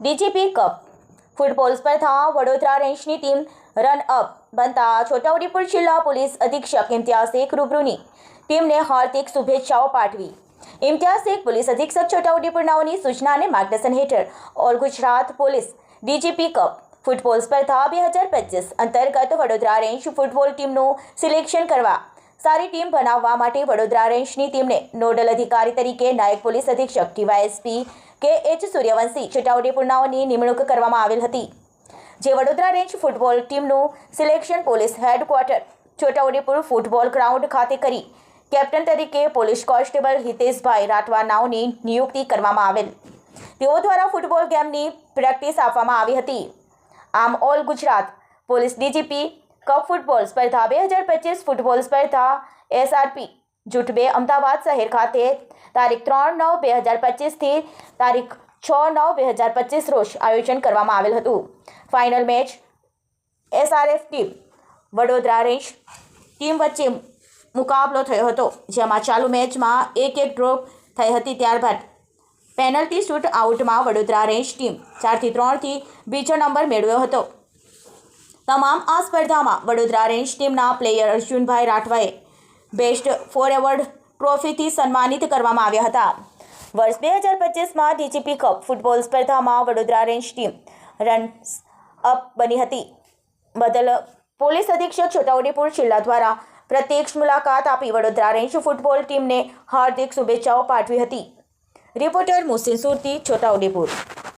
DGP cup. Football સ્પર્ધા વડોદરા રેન્જની team run up બનતા છોટાઉદેપુર જિલ્લા પોલીસ અધિક્ષક ઇમ્તિયાઝ શેખ રૂબરૂની ટીમને હાર્દિક શુભેચ્છાઓ પાઠવી. ઇમ્તિયાઝ શેખ પોલીસ અધિક્ષક છોટાઉદેપુરનાઓની સૂચના અને માર્ગદર્શન હેઠળ all Gujarat police DGP cup football સ્પર્ધા બે હજાર પચીસ અંતર્ગત વડોદરા રેન્જ ફૂટબોલ ટીમનું સિલેક્શન કરવા સારી ટીમ બનાવવા માટે વડોદરા રેન્જની ટીમને નોડલ અધિકારી તરીકે નાયક પોલીસ અધિક્ષક ડીવાયએસપી કે એચ સૂર્યવંશી છોટાઉદેપુરનાઓની નિમણૂક કરવામાં આવેલ હતી. જે વડોદરા રેન્જ ફૂટબોલ ટીમનું selection police headquarter Chhotaudepur football ground ખાતે કરી કેપ્ટન તરીકે પોલીસ કોન્સ્ટેબલ હિતેશભાઈ રાઠવા નાવની નિયુક્તિ કરવામાં આવેલ. તેઓ દ્વારા ફૂટબોલ ગેમની પ્રેક્ટિસ આપવામાં આવી હતી. આમ all Gujarat police DGP cup football સ્પર્ધા બે હજાર પચીસ ફૂટબોલ સ્પર્ધા એસઆરપી જૂઠ બે, અમદાવાદ શહેર ખાતે. તારીખ ત્રણ નવ બે હજાર પચીસથી તારીખ છ નવ બે હજાર પચીસ રોજ આયોજન કરવામાં આવેલ હતું. Final match SRF team Vadodara range team વચ્ચે મુકાબલો થયો હતો, જેમાં ચાલુ મેચમાં એક એક ડ્રો થઈ હતી ત્યારબાદ પેનલ્ટી શૂટ આઉટમાં વડોદરા રેન્જ ટીમ ચારથી ત્રણથી બીજો નંબર મેળવ્યો હતો. તમામ આ સ્પર્ધામાં વડોદરા રેન્જ ટીમના પ્લેયર અર્જુનભાઈ રાઠવાએ બેસ્ટ ફોર એવોર્ડ ટ્રોફીથી સન્માનિત કરવામાં આવ્યા હતા. વર્ષ બે હજાર પચીસમાં ડીજીપી કપ ફૂટબોલ સ્પર્ધામાં Vadodara range team runs up બની હતી. બદલ પોલીસ અધિક્ષક છોટાઉદેપુર જિલ્લા દ્વારા પ્રત્યક્ષ મુલાકાત આપી વડોદરા રેન્જ ફૂટબોલ ટીમને હાર્દિક શુભેચ્છાઓ પાઠવી હતી. રિપોર્ટર મુહસિન સુરતી, છોટાઉદેપુર.